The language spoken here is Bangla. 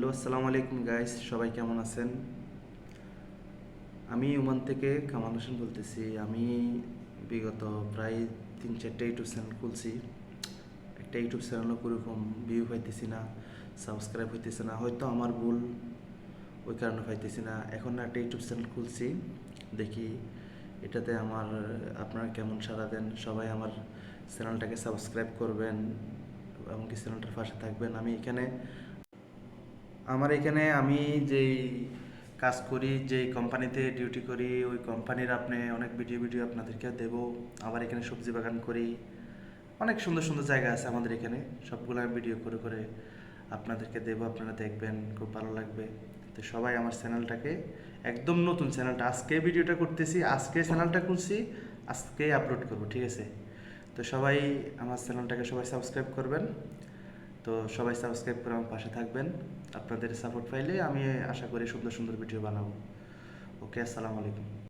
হ্যালো, আসসালামু আলাইকুম গাইস সবাই কেমন আছেন? আমি ওমান থেকে কামাল হোসেন বলতেছি। আমি বিগত প্রায় তিন চারটে ইউটিউব চ্যানেল খুলছি। একটা ইউটিউব চ্যানেলও ওরকম ভিউ পাইতেছি না সাবস্ক্রাইব হইতেছে না। হয়তো আমার ভুল, ওই কারণে পাইতেছি না। এখন একটা ইউটিউব চ্যানেল খুলছি, দেখি এটাতে আমার, আপনারা কেমন সাড়া দেন? সবাই আমার চ্যানেলটাকে সাবস্ক্রাইব করবেন এমনকি চ্যানেলটার পাশে থাকবেন। আমি এখানে আমার এখানে আমি যেই কাজ করি, যেই কোম্পানিতে ডিউটি করি, ওই কোম্পানির আপনি অনেক ভিডিও ভিডিও আপনাদেরকে দেব। আবার এখানে সবজি বাগান করি। অনেক সুন্দর সুন্দর জায়গা আছে আমাদের এখানে। সবগুলো আমি ভিডিও করে করে আপনাদেরকে দেবো। আপনারা দেখবেন, খুব ভালো লাগবে। তো সবাই আমার চ্যানেলটাকে একদম নতুন চ্যানেলটা আজকে ভিডিওটা করতেছি, আজকে চ্যানেলটা খুলছি, আজকে আপলোড করব, ঠিক আছে? তো সবাই আমার চ্যানেলটাকে সবাই সাবস্ক্রাইব করবেন। তো সবাই সাবস্ক্রাইব করে আমার পাশে থাকবেন। আপনাদের সাপোর্ট পাইলে আমি আশা করি সুন্দর সুন্দর ভিডিও বানাবো। ওকে আসসালামু আলাইকুম।